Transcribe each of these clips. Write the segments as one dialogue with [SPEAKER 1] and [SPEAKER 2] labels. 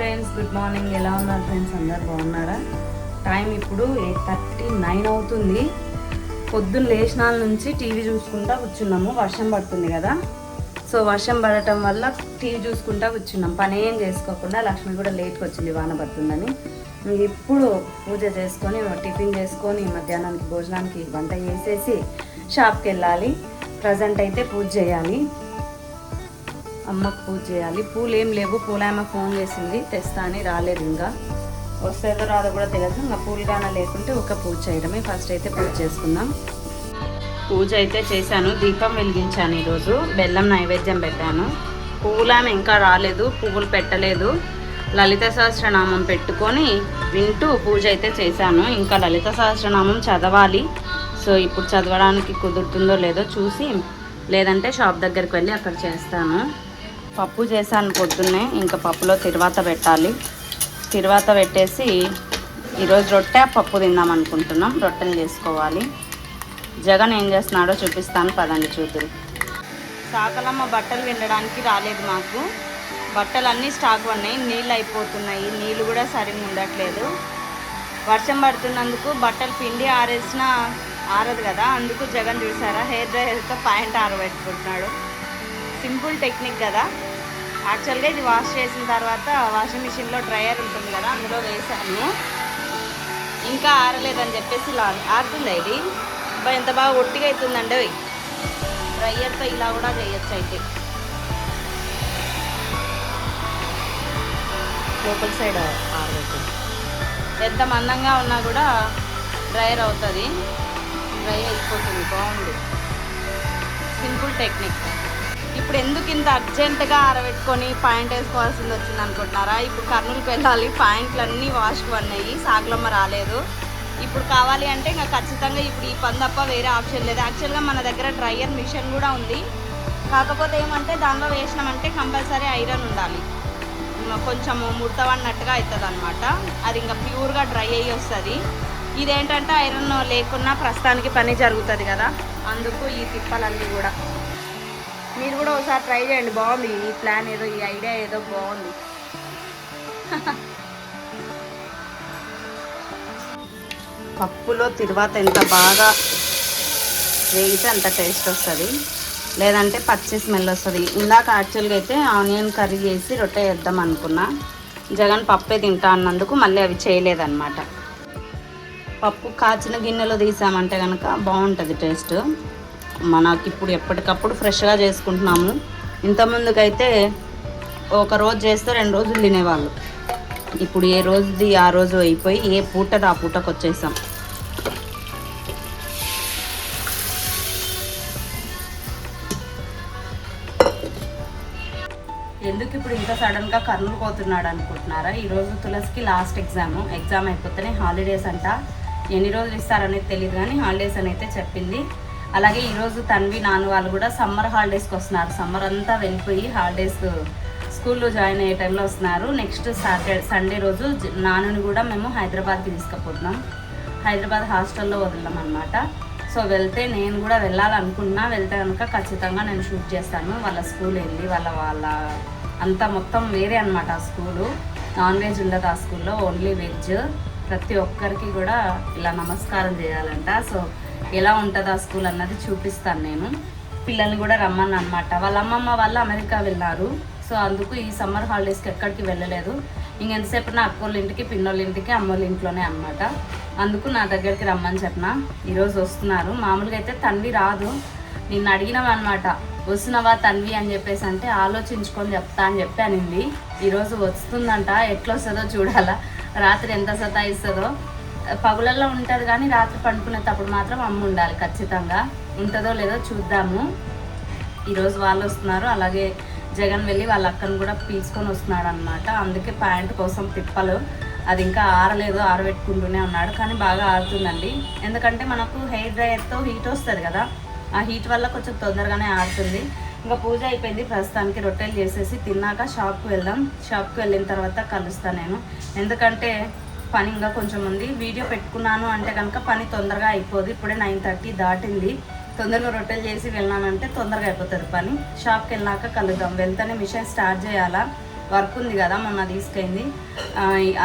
[SPEAKER 1] Friends good morning ఎలా ఉన్నారు friends అందరు బాగున్నారా? టైం ఇప్పుడు ఎయిట్ థర్టీ నైన్ అవుతుంది. పొద్దున్న లేచినాల నుంచి టీవీ చూసుకుంటా కూర్చున్నాము. వర్షం పడుతుంది కదా. సో వర్షం పడటం వల్ల టీవీ చూసుకుంటా కూర్చున్నాం. పని ఏం చేసుకోకుండా లక్ష్మి కూడా లేట్కి వచ్చింది వాన పడుతుందని. ఇప్పుడు పూజ చేసుకొని టిఫిన్ చేసుకొని మధ్యాహ్నానికి భోజనానికి వంట చేసేసి షాప్కి వెళ్ళాలి. ప్రజెంట్ అయితే పూజ చేయాలి. అమ్మకు పూజ చేయాలి. పూలు ఏం లేవు. పూలామ ఫోన్ చేసింది. తెస్తా అని రాలేదు ఇంకా. వస్తుందో రాదో కూడా తెలియదు. ఇంకా పూలు కానీ లేకుంటే ఒక పూజ చేయడమే. ఫస్ట్ అయితే పూజ చేసుకుందాం. పూజ అయితే చేశాను. దీపం వెలిగించాను ఈరోజు. బెల్లం నైవేద్యం పెట్టాను. పూలామె ఇంకా రాలేదు. పువ్వులు పెట్టలేదు. లలిత సహస్రనామం పెట్టుకొని వింటూ పూజ అయితే చేశాను. ఇంకా లలిత సహస్రనామం చదవాలి. సో ఇప్పుడు చదవడానికి కుదురుతుందో లేదో చూసి లేదంటే షాప్ దగ్గరికి వెళ్ళి అక్కడ చేస్తాను. పప్పు చేశాను పొద్దున్నే. ఇంకా పప్పులో తిరువాత పెట్టాలి. తిరువాత పెట్టేసి ఈరోజు రొట్టె పప్పు తిందాం అనుకుంటున్నాం. రొట్టెలు చేసుకోవాలి. జగన్ ఏం చేస్తున్నాడో చూపిస్తాను. పదండి చూతులు సాకలమ్మ బట్టలు వెళ్ళడానికి రాలేదు మాకు. బట్టలు అన్నీ స్టాక్ ఉన్నాయి. నీళ్ళు అయిపోతున్నాయి. నీళ్ళు కూడా సరిగ్గా ఉండట్లేదు. వర్షం పడుతున్నందుకు బట్టలు పిండి ఆరేసిన ఆరదు కదా. అందుకు జగన్ చూసారా? హెయిర్ డ్రైయర్తో ప్యాంట్ ఆరబెట్టుకుంటున్నాడు. సింపుల్ టెక్నిక్ కదా. యాక్చువల్గా ఇది వాష్ చేసిన తర్వాత వాషింగ్ మిషన్లో డ్రయర్ ఉంటుంది కదా అందులో వేసాను ఇంకా ఆరలేదని చెప్పేసి ఇలా ఆరుతుందా ఇది. అబ్బా ఎంత బాగా ఒట్టిగా అవుతుందండి డ్రయర్తో డ్రైయర్తో ఇలా కూడా చేయొచ్చు అయితే. లోపల సైడ్ ఆరబెట్టింది ఎంత మందంగా ఉన్నా కూడా డ్రైయర్ అవుతుంది. డ్రై అయిపోతుంది బాగుంది. సింపుల్ టెక్నిక్ ఇప్పుడు ఎందుకు ఇంత అర్జెంటుగా ఆరబెట్టుకొని పాయింట్ వేసుకోవాల్సింది వచ్చింది అనుకుంటున్నారా? ఇప్పుడు కర్నూలుకి వెళ్ళాలి పాయింట్లు అన్నీ వాష్కి అన్నాయి సాగులమ్మ రాలేదు. ఇప్పుడు కావాలి అంటే ఇంకా ఖచ్చితంగా ఇప్పుడు ఈ పని తప్ప వేరే ఆప్షన్ లేదు. యాక్చువల్గా మన దగ్గర డ్రయర్ మిషన్ కూడా ఉంది. కాకపోతే ఏమంటే దానిలో వేసినామంటే కంపల్సరీ ఐరన్ ఉండాలి. కొంచెం కొంచెము ముడతవన్నట్టుగా అవుతుంది అనమాట అది ఇంకా ప్యూర్గా డ్రై అయ్యి వస్తుంది. ఇదేంటంటే ఐరన్ లేకున్నా ప్రస్తుతానికి పని జరుగుతుంది కదా. అందుకు ఈ తిప్పలన్నీ కూడా. మీరు కూడా ఒకసారి ట్రై చేయండి. బాగుంది. ఈ ప్లాన్ ఏదో ఈ ఐడియా ఏదో బాగుంది. పప్పులో తిరువాత ఎంత బాగా వేగితే అంత టేస్ట్ వస్తుంది. లేదంటే పచ్చి స్మెల్ వస్తుంది. ఇందాక యాక్చువల్గా అయితే ఆనియన్ కర్రీ చేసి రొట్టె వేద్దాం అనుకున్నా. జగన్ పప్పే తింటా అన్నందుకు మళ్ళీ అవి చేయలేదన్నమాట. పప్పు కాచిన గిన్నెలో తీసామంటే కనుక బాగుంటుంది టేస్ట్. మనకి ఇప్పుడు ఎప్పటికప్పుడు ఫ్రెష్గా చేసుకుంటున్నాము. ఇంతకుముందుకైతే ఒక రోజు చేస్తే రెండు రోజులు తినేవాళ్ళు. ఇప్పుడు ఏ రోజుది ఆ రోజు అయిపోయి ఏ పూటది ఆ పూటకు వచ్చేసాం. ఎందుకు ఇప్పుడు ఇంత సడన్గా కర్నూలు పోతున్నాడు అనుకుంటున్నారా? ఈరోజు తులసికి లాస్ట్ ఎగ్జామ్. ఎగ్జామ్ అయిపోతేనే హాలిడేస్ అంట. ఎన్ని రోజులు ఇస్తారనేది తెలియదు కానీ హాలిడేస్ అని అయితే చెప్పింది. అలాగే ఈరోజు తన్వి నాన్న వాళ్ళు కూడా సమ్మర్ హాలిడేస్కి వస్తున్నారు. సమ్మర్ అంతా వెళ్ళిపోయి హాలిడేస్ స్కూల్లో జాయిన్ అయ్యే టైంలో వస్తున్నారు. నెక్స్ట్ సాటర్డే సండే రోజు నాన్నని కూడా మేము హైదరాబాద్కి తీసుకుపోతున్నాం. హైదరాబాద్ హాస్టల్లో వదిలాం అనమాట సో వెళ్తే నేను కూడా వెళ్ళాలనుకున్నా వెళ్తే కనుక ఖచ్చితంగా నేను షూట్ చేస్తాను. వాళ్ళ స్కూల్ వెళ్ళి వాళ్ళ వాళ్ళ అంతా మొత్తం వేరే అనమాట ఆ స్కూలు. నాన్ వెజ్ ఉండదు ఆ స్కూల్లో ఓన్లీ వెజ్. ప్రతి ఒక్కరికి కూడా ఇలా నమస్కారం చేయాలంట. సో ఎలా ఉంటుంది ఆ స్కూల్ అన్నది చూపిస్తాను నేను. పిల్లల్ని కూడా రమ్మని అనమాట వాళ్ళ అమ్మమ్మ వాళ్ళు అమెరికా వెళ్ళారు. సో అందుకు ఈ సమ్మర్ హాలిడేస్కి ఎక్కడికి వెళ్ళలేదు. ఇంకెంతసేపు నా అక్కోళ్ళ ఇంటికి పిన్నోళ్ళ ఇంటికి అమ్మోళ్ళ ఇంట్లోనే అనమాట అందుకు నా దగ్గరికి రమ్మని చెప్పిన. ఈరోజు వస్తున్నారు. మామూలుగా అయితే తన్వి రాదు. నిన్ను అడిగినాం వస్తున్నావా తన్వి అని చెప్పేసి అంటే ఆలోచించుకొని చెప్తా అని చెప్పి అనింది ఈరోజు వస్తుందంట. ఎట్లా వస్తుందో చూడాలా. రాత్రి ఎంత సతాయిస్తుందో. పగులల్లో ఉంటుంది కానీ రాత్రి పండుకునేటప్పుడు మాత్రం అమ్మ ఉండాలి ఖచ్చితంగా. ఉంటుందో లేదో చూద్దాము. ఈరోజు వాళ్ళు వస్తున్నారు అలాగే జగన్ వెళ్ళి వాళ్ళ అక్కను కూడా పీల్చుకొని వస్తున్నాడు అనమాట అందుకే ప్యాంట్ కోసం తిప్పలు. అది ఇంకా ఆరలేదు ఆరబెట్టుకుంటూనే ఉన్నాడు కానీ బాగా ఆరుతుందండి ఎందుకంటే మనకు హెయిర్ డ్రైయర్తో హీట్ వస్తుంది కదా. ఆ హీట్ వల్ల కొంచెం తొందరగానే ఆరుతుంది ఇంకా పూజ అయిపోయింది ప్రస్తుతానికి రొట్టెలు చేసేసి తిన్నాక షాప్కి వెళ్దాం. షాప్కి వెళ్ళిన తర్వాత కలుస్తాను నేను. ఎందుకంటే పని ఇంకా కొంచెం ఉంది. వీడియో పెట్టుకున్నాను అంటే కనుక పని తొందరగా అయిపోదు. ఇప్పుడే నైన్ థర్టీ దాటింది. తొందరగా రొట్టెలు చేసి వెళ్ళానంటే తొందరగా అయిపోతుంది పని. షాప్కి వెళ్ళాక కలుద్దాం. వెళ్తేనే మిషన్ స్టార్ట్ చేయాలా? వర్క్ ఉంది కదా మొన్న తీసుకెళ్ళింది.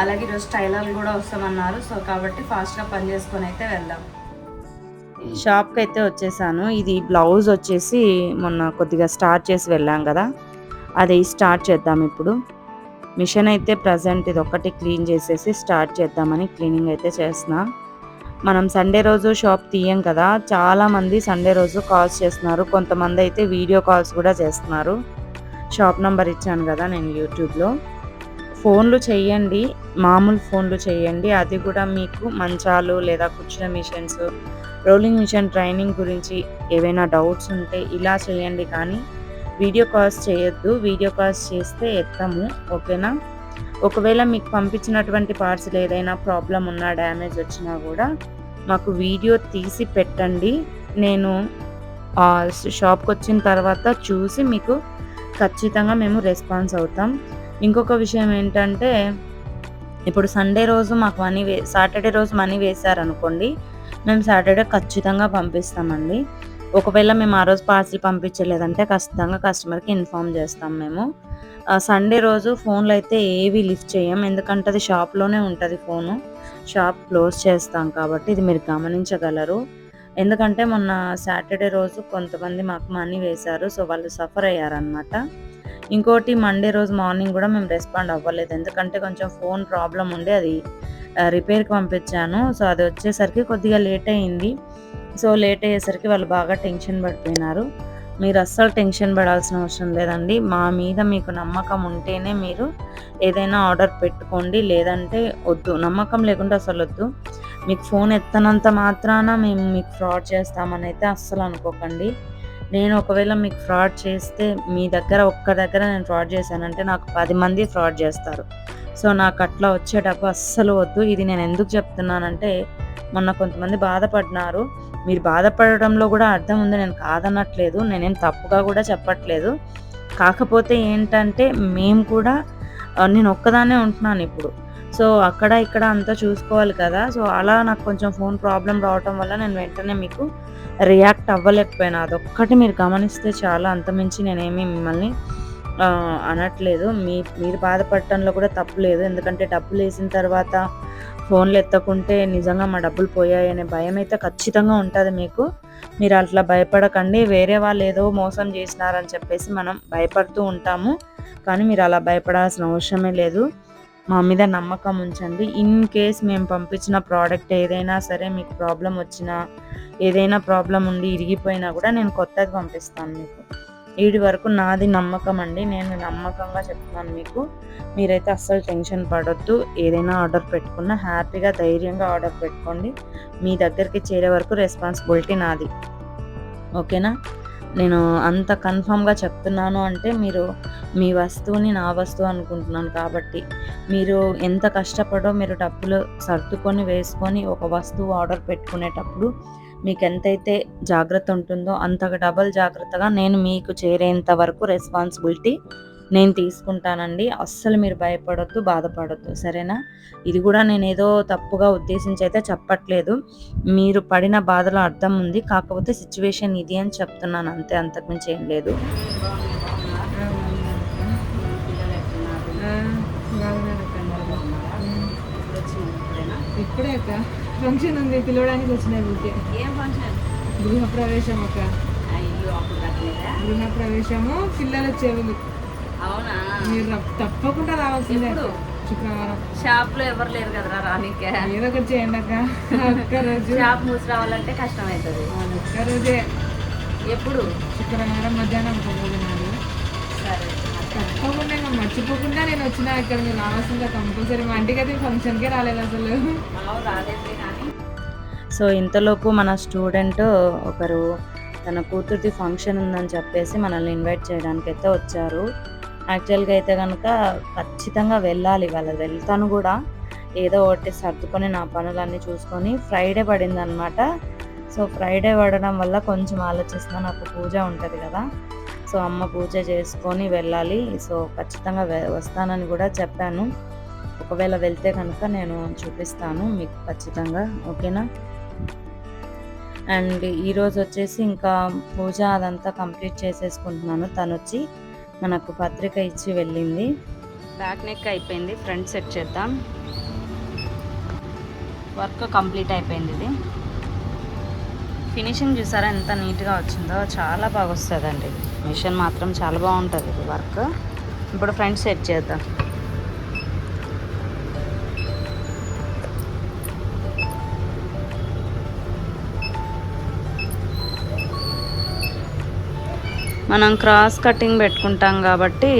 [SPEAKER 1] అలాగే ఈరోజు టైలర్లు కూడా వస్తామన్నారు. సో కాబట్టి ఫాస్ట్గా పని చేసుకొని అయితే వెళ్దాం. షాప్కి అయితే వచ్చేసాను. ఇది బ్లౌజ్ వచ్చేసి మొన్న కొద్దిగా స్టార్ట్ చేసి వెళ్ళాం కదా. అది స్టార్ట్ చేద్దాం ఇప్పుడు. మిషన్ అయితే ప్రజెంట్ ఇది ఒక్కటి క్లీన్ చేసేసి స్టార్ట్ చేద్దామని క్లీనింగ్ అయితే చేస్తున్నా. మనం సండే రోజు షాప్ తీయం కదా చాలామంది సండే రోజు కాల్స్ చేస్తున్నారు. కొంతమంది అయితే వీడియో కాల్స్ కూడా చేస్తున్నారు. షాప్ నంబర్ ఇచ్చాను కదా నేను యూట్యూబ్లో. ఫోన్లు చేయండి మామూలు ఫోన్లు చేయండి. అది కూడా మీకు మంచాలు లేదా కూర్చున్న మిషన్స్ రోలింగ్ మిషన్ ట్రైనింగ్ గురించి ఏవైనా డౌట్స్ ఉంటే ఇలా చేయండి కానీ వీడియో కాల్స్ చేయొద్దు వీడియో కాల్స్ చేస్తే ఎత్తాము ఓకేనా? ఒకవేళ మీకు పంపించినటువంటి పార్సల్ ఏదైనా ప్రాబ్లం ఉన్నా డ్యామేజ్ వచ్చినా కూడా మాకు వీడియో తీసి పెట్టండి. నేను షాప్కి వచ్చిన తర్వాత చూసి మీకు ఖచ్చితంగా మేము రెస్పాన్స్ అవుతాం. ఇంకొక విషయం ఏంటంటే ఇప్పుడు సండే రోజు మాకు మనీ వే సాటర్డే రోజు మనీ వేశారనుకోండి మేము సాటర్డే ఖచ్చితంగా పంపిస్తామండి. ఒకవేళ మేము ఆ రోజు పార్సిల్ పంపించలేదంటే ఖచ్చితంగా కస్టమర్కి ఇన్ఫామ్ చేస్తాం మేము. ఆ, సండే రోజు ఫోన్లు అయితే ఏవి లిఫ్ట్ చేయం ఎందుకంటే అది షాప్లోనే ఉంటుంది ఫోను. షాప్ క్లోజ్ చేస్తాం కాబట్టి ఇది మీరు గమనించగలరు. ఎందుకంటే మొన్న సాటర్డే రోజు కొంతమంది మాకు మనీ వేశారు సో వాళ్ళు సఫర్ అయ్యారనమాట ఇంకోటి మండే రోజు మార్నింగ్ కూడా మేము రెస్పాండ్ అవ్వలేదు. ఎందుకంటే కొంచెం ఫోన్ ప్రాబ్లం ఉండి అది రిపేర్కి పంపించాను. సో అది వచ్చేసరికి కొద్దిగా లేట్ అయింది. సో లేట్ అయ్యేసరికి వాళ్ళు బాగా టెన్షన్ పడిపోయినారు. మీరు అస్సలు టెన్షన్ పడాల్సిన అవసరం లేదండి. మా మీద మీకు నమ్మకం ఉంటేనే మీరు ఏదైనా ఆర్డర్ పెట్టుకోండి. లేదంటే వద్దు. నమ్మకం లేకుంటే అసలు వద్దు. మీకు ఫోన్ ఎత్తనంత మాత్రాన మేము మీకు ఫ్రాడ్ చేస్తామని అయితే అస్సలు అనుకోకండి. నేను ఒకవేళ మీకు ఫ్రాడ్ చేస్తే మీ దగ్గర ఒక్క దగ్గర నేను ఫ్రాడ్ చేశానంటే నాకు పది మంది ఫ్రాడ్ చేస్తారు. సో నాకు అట్లా వచ్చే డబ్బు అస్సలు వద్దు. ఇది నేను ఎందుకు చెప్తున్నానంటే మొన్న కొంతమంది బాధపడినారు. మీరు బాధపడడంలో కూడా అర్థం ఉంది. నేను కాదనట్లేదు. నేనేం తప్పుగా కూడా చెప్పట్లేదు. కాకపోతే ఏంటంటే మేము కూడా నేను ఒక్కదాన్నే ఉంటున్నాను ఇప్పుడు. సో అక్కడ ఇక్కడ అంతా చూసుకోవాలి కదా. సో అలా నాకు కొంచెం ఫోన్ ప్రాబ్లం రావటం వల్ల నేను వెంటనే మీకు రియాక్ట్ అవ్వలేకపోయినా. అదొక్కటి మీరు గమనిస్తే చాలా. అంతమించి నేనేమి మిమ్మల్ని అనట్లేదు. మీ మీరు బాధపడటంలో కూడా తప్పు లేదు. ఎందుకంటే డబ్బులు వేసిన తర్వాత ఫోన్లు ఎత్తకుంటే నిజంగా మా డబ్బులు పోయాయి అనే భయం అయితే ఖచ్చితంగా ఉంటుంది మీకు. మీరు అట్లా భయపడకండి వేరే వాళ్ళు ఏదో మోసం చేసినారని చెప్పేసి మనం భయపడుతూ ఉంటాము. కానీ మీరు అలా భయపడాల్సిన అవసరమే లేదు. మా మీద నమ్మకం ఉంచండి. ఇన్ కేస్ మేము పంపించిన ప్రోడక్ట్ ఏదైనా సరే మీకు ప్రాబ్లం వచ్చినా ఏదైనా ప్రాబ్లం ఉండి ఇరిగిపోయినా కూడా నేను కొత్తది పంపిస్తాను మీకు. ఈడి వరకు నాది నమ్మకం అండి. నేను నమ్మకంగా చెప్తున్నాను మీకు. మీరైతే అస్సలు టెన్షన్ పడొద్దు. ఏదైనా ఆర్డర్ పెట్టుకున్నా హ్యాపీగా ధైర్యంగా ఆర్డర్ పెట్టుకోండి. మీ దగ్గరికి చేరే వరకు రెస్పాన్సిబిలిటీ నాది. ఓకేనా? నేను అంత కన్ఫామ్గా చెప్తున్నాను అంటే మీరు మీ వస్తువుని నా వస్తువు అనుకుంటున్నాను కాబట్టి. మీరు ఎంత కష్టపడో మీరు డబ్బులు సర్దుకొని వేసుకొని ఒక వస్తువు ఆర్డర్ పెట్టుకునేటప్పుడు మీకు ఎంతైతే జాగ్రత్త ఉంటుందో అంతగా డబల్ జాగ్రత్తగా నేను మీకు చేరేంత వరకు రెస్పాన్సిబిలిటీ నేను తీసుకుంటానండి అస్సలు మీరు భయపడొద్దు బాధపడొద్దు సరేనా ఇది కూడా నేను ఏదో తప్పుగా ఉద్దేశించి అయితే చెప్పట్లేదు మీరు పడిన బాధలో అర్థం ఉంది కాకపోతే సిచ్యువేషన్ ఇది అని చెప్తున్నాను అంతే అంతకుమించి ఏం లేదు
[SPEAKER 2] ఇప్పుడే అక్క. ఫంక్షన్ ఉంది పిలవడానికి వచ్చిన ఊరికే.
[SPEAKER 1] ఏం ఫంక్షన్
[SPEAKER 2] గృహ ప్రవేశం అక్క.
[SPEAKER 1] అయ్యో అప్పుడు కట్టలేదా
[SPEAKER 2] గృహ ప్రవేశము పిల్లల చెవులు.
[SPEAKER 1] అవునా?
[SPEAKER 2] మీరు తప్పకుండా రావాల్సిందే? శుక్రవారం.
[SPEAKER 1] షాప్లో ఎవరు లేరు కదరా రానికే.
[SPEAKER 2] ఏదో ఒకటి చేయండి అక్క. ఒక్క రోజు.
[SPEAKER 1] షాప్ మూసి రావాలంటే కష్టం అవుతుంది
[SPEAKER 2] ఒక్క రోజే.
[SPEAKER 1] ఎప్పుడు?
[SPEAKER 2] శుక్రవారం మధ్యాహ్నం భోజనాలు
[SPEAKER 1] సరే.
[SPEAKER 2] తప్పకుండా మర్చిపోకుండా నేను వచ్చిన ఇక్కడ మీరు రావాల్సిందే కంపల్సరీ మా ఇంటికి అయితే ఫంక్షన్కే రాలేదు అసలు.
[SPEAKER 3] సో ఇంతలోపు మన స్టూడెంట్ ఒకరు తన కూతురిది ఫంక్షన్ ఉందని చెప్పేసి మనల్ని ఇన్వైట్ చేయడానికి అయితే వచ్చారు. యాక్చువల్గా అయితే కనుక ఖచ్చితంగా వెళ్ళాలి వాళ్ళు వెళ్తాను కూడా. ఏదో ఒకటి సర్దుకొని నా పనులన్నీ చూసుకొని ఫ్రైడే పడింది అనమాట సో ఫ్రైడే పడడం వల్ల కొంచెం ఆలోచిస్తున్నా నాకు పూజ ఉంటుంది కదా. సో అమ్మ పూజ చేసుకొని వెళ్ళాలి. సో ఖచ్చితంగా వస్తానని కూడా చెప్పాను. ఒకవేళ వెళ్తే కనుక నేను చూపిస్తాను మీకు ఖచ్చితంగా ఓకేనా? అండ్ ఈరోజు వచ్చేసి ఇంకా పూజ అదంతా కంప్లీట్ చేసేసుకుంటున్నాను. తను వచ్చి మనకు పత్రిక ఇచ్చి వెళ్ళింది.
[SPEAKER 1] బ్యాక్ నెక్ అయిపోయింది. ఫ్రంట్ సెట్ చేద్దాం. వర్క్ కంప్లీట్ అయిపోయింది ఇది. ఫినిషింగ్ చూసారా ఎంత నీట్గా వచ్చిందో? చాలా బాగా వస్తుందండి. మిషన్ మాత్రం చాలా బాగుంటుంది ఇది వర్క్. ఇప్పుడు ఫ్రంట్ సెట్ చేద్దాం. మనం క్రాస్ కటింగ్ పెట్టుకుంటాం కాబట్టి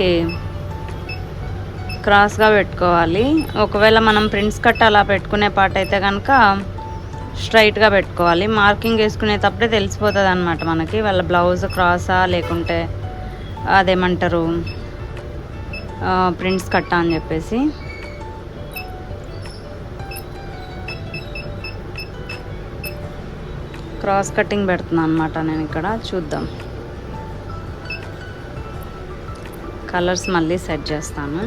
[SPEAKER 1] క్రాస్గా పెట్టుకోవాలి. ఒకవేళ మనం ప్రింట్స్ కట్ అలా పెట్టుకునే పాట అయితే కనుక స్ట్రైట్గా పెట్టుకోవాలి. మార్కింగ్ వేసుకునేటప్పుడే తెలిసిపోతుంది అనమాట మనకి. వాళ్ళ బ్లౌజ్ క్రాసా లేకుంటే అదేమంటారు ప్రింట్స్ కట్టా అని చెప్పేసి. క్రాస్ కటింగ్ పెడుతున్నాను అనమాట నేను ఇక్కడ. చూద్దాం. కలర్స్ మళ్ళీ సెట్ చేస్తాను.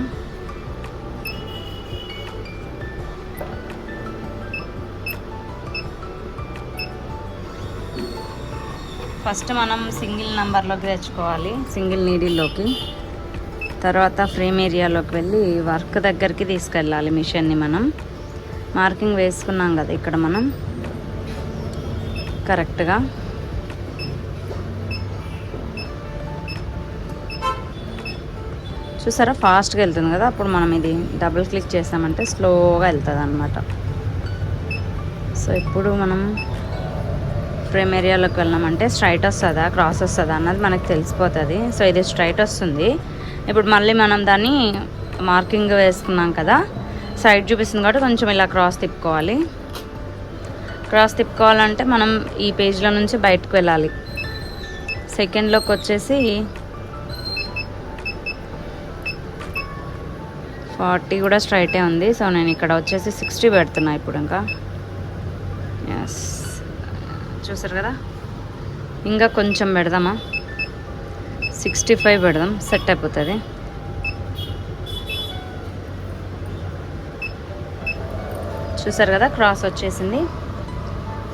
[SPEAKER 1] ఫస్ట్ మనం సింగిల్ నెంబర్లోకి తెచ్చుకోవాలి సింగిల్ నీడిల్లోకి. తర్వాత ఫ్రేమ్ ఏరియాలోకి వెళ్ళి వర్క్ దగ్గరికి తీసుకెళ్ళాలి మిషన్ని మనం. మార్కింగ్ వేసుకున్నాం కదా ఇక్కడ మనం. కరెక్ట్గా. చూసారా? ఫాస్ట్గా వెళ్తుంది కదా? అప్పుడు మనం ఇది డబుల్ క్లిక్ చేసామంటే స్లోగా వెళ్తుంది అనమాట సో ఇప్పుడు మనం ఫ్రేమ్ ఏరియాలోకి వెళ్ళామంటే స్ట్రైట్ వస్తుందా క్రాస్ వస్తుందా అన్నది మనకు తెలిసిపోతుంది. సో ఇది స్ట్రైట్ వస్తుంది ఇప్పుడు మళ్ళీ మనం దాన్ని మార్కింగ్ వేసుకున్నాం కదా సైడ్ చూపిస్తుంది కాబట్టి కొంచెం ఇలా క్రాస్ తిప్పుకోవాలి. క్రాస్ తిప్పుకోవాలంటే మనం ఈ పేజ్లో నుంచి బయటకు వెళ్ళాలి. సెకండ్లోకి వచ్చేసి ఫార్టీ కూడా స్ట్రైటే ఉంది. సో నేను ఇక్కడ వచ్చేసి సిక్స్టీ పెడుతున్నా ఇప్పుడు ఇంకా. చూసారు కదా? ఇంకా కొంచెం పెడదామా? సిక్స్టీ ఫైవ్ పెడదాం సెట్ అయిపోతుంది. చూసారు కదా క్రాస్ వచ్చేసింది.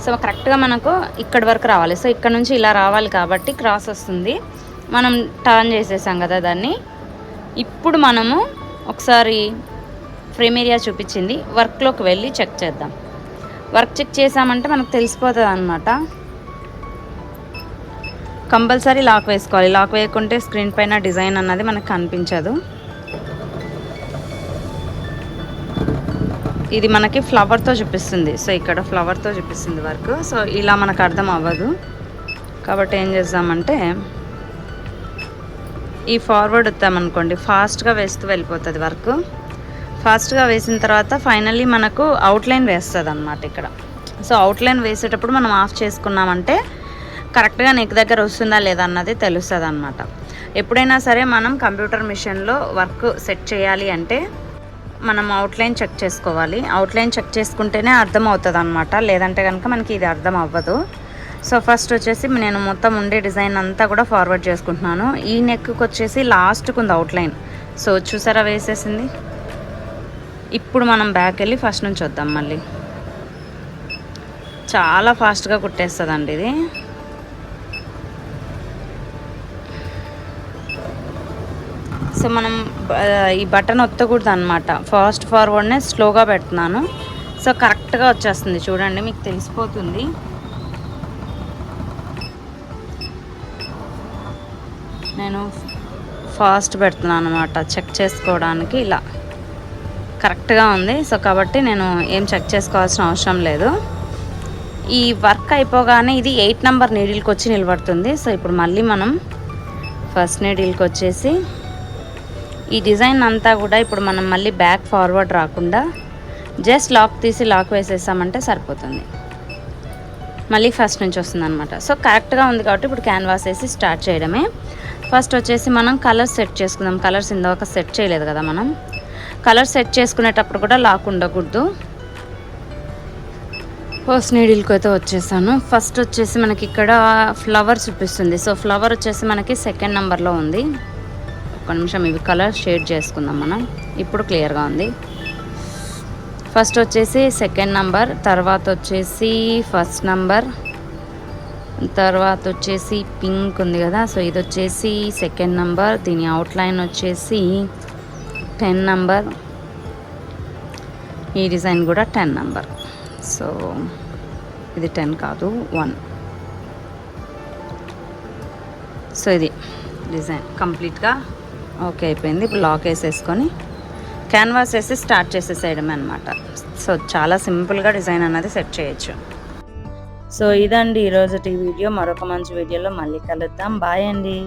[SPEAKER 1] సో కరెక్ట్గా మనకు ఇక్కడి వరకు రావాలి. సో ఇక్కడ నుంచి ఇలా రావాలి కాబట్టి క్రాస్ వస్తుంది. మనం టర్న్ చేసేసాం కదా దాన్ని. ఇప్పుడు మనము ఒకసారి ఫ్రేమ్ ఏరియా చూపించింది. వర్క్లోకి వెళ్ళి చెక్ చేద్దాం. వర్క్ చెక్ చేసామంటే మనకు తెలిసిపోతుంది అనమాట కంపల్సరీ లాక్ వేసుకోవాలి. లాక్ వేయకుంటే స్క్రీన్ పైన డిజైన్ అన్నది మనకు కనిపించదు. ఇది మనకి ఫ్లవర్తో చూపిస్తుంది. సో ఇక్కడ ఫ్లవర్తో చూపిస్తుంది వర్క్. సో ఇలా మనకు అర్థం అవ్వదు. కాబట్టి ఏం చేద్దామంటే ఈ ఫార్వర్డ్ వద్దామనుకోండి ఫాస్ట్గా వేస్తూ వెళ్ళిపోతుంది వర్క్. ఫాస్ట్గా వేసిన తర్వాత ఫైనల్లీ మనకు అవుట్లైన్ వేస్తుంది అనమాట ఇక్కడ. సో అవుట్లైన్ వేసేటప్పుడు మనం ఆఫ్ చేసుకున్నామంటే కరెక్ట్గా నెక్ దగ్గర వస్తుందా లేదా అన్నది తెలుస్తుంది అనమాట ఎప్పుడైనా సరే మనం కంప్యూటర్ మిషన్లో వర్క్ సెట్ చేయాలి అంటే మనం అవుట్లైన్ చెక్ చేసుకోవాలి. అవుట్లైన్ చెక్ చేసుకుంటేనే అర్థం అవుతుంది అనమాట లేదంటే కనుక మనకి ఇది అర్థం అవ్వదు సో ఫస్ట్ వచ్చేసి నేను మొత్తం ఉండే డిజైన్ అంతా కూడా ఫార్వర్డ్ చేసుకుంటున్నాను. ఈ నెక్కి వచ్చేసి లాస్ట్కి ఉంది అవుట్లైన్. సో చూసారా వేసేసింది? ఇప్పుడు మనం బ్యాక్ వెళ్ళి ఫస్ట్ నుంచి వద్దాం మళ్ళీ. చాలా ఫాస్ట్గా కుట్టేస్తుందండి ఇది. సో మనం ఈ బటన్ ఒత్తకూడదు అనమాట ఫాస్ట్ ఫార్వర్డ్నే స్లోగా పెడుతున్నాను. సో కరెక్ట్గా వచ్చేస్తుంది. చూడండి మీకు తెలిసిపోతుంది. నేను ఫాస్ట్ పెడుతున్నాను అనమాట చెక్ చేసుకోవడానికి ఇలా. కరెక్ట్గా ఉంది. సో కాబట్టి నేను ఏం చెక్ చేసుకోవాల్సిన అవసరం లేదు. ఈ వర్క్ అయిపోగానే ఇది ఎయిట్ నెంబర్ నీడిల్కి వచ్చి నిలబడుతుంది. సో ఇప్పుడు మళ్ళీ మనం ఫస్ట్ నీడిల్కి వచ్చేసి ఈ డిజైన్ అంతా కూడా ఇప్పుడు మనం మళ్ళీ బ్యాక్ ఫార్వర్డ్ రాకుండా జస్ట్ లాక్ తీసి లాక్ వేసేసామంటే సరిపోతుంది. మళ్ళీ ఫస్ట్ నుంచి వస్తుంది అనమాట సో కరెక్ట్గా ఉంది కాబట్టి ఇప్పుడు క్యాన్వాస్ వేసి స్టార్ట్ చేయడమే. ఫస్ట్ వచ్చేసి మనం కలర్స్ సెట్ చేసుకుందాం. కలర్స్ ఇందాక సెట్ చేయలేదు కదా మనం. కలర్ సెట్ చేసుకునేటప్పుడు కూడా లాక్ ఉండకూడదు. ఫస్ట్ నీడిల్కి అయితే వచ్చేసాను. ఫస్ట్ వచ్చేసి మనకి ఇక్కడ ఫ్లవర్ చూపిస్తుంది. సో ఫ్లవర్ వచ్చేసి మనకి సెకండ్ నెంబర్లో ఉంది. ఒక నిమిషం ఇవి కలర్ షేడ్ చేసుకుందాం మనం. ఇప్పుడు క్లియర్గా ఉంది. ఫస్ట్ వచ్చేసి సెకండ్ నంబర్ తర్వాత వచ్చేసి ఫస్ట్ నంబర్ తర్వాత వచ్చేసి పింక్ ఉంది కదా. సో ఇది వచ్చేసి సెకండ్ నంబర్ దీని అవుట్లైన్ వచ్చేసి టెన్ నంబర్. ఈ డిజైన్ కూడా టెన్ నంబర్. సో ఇది టెన్ కాదు వన్. సో ఇది డిజైన్ కంప్లీట్గా ఓకే అయిపోయింది. ఇప్పుడు లాక్ వేసేసుకొని క్యాన్వాస్ వేసి స్టార్ట్ చేసేసేయడమే అనమాట సో చాలా సింపుల్గా డిజైన్ అన్నది సెట్ చేయొచ్చు.
[SPEAKER 3] సో ఇదండి ఈరోజు వీడియో. మరొక మంచి వీడియోలో మళ్ళీ కలుద్దాం. బాయ్ అండి.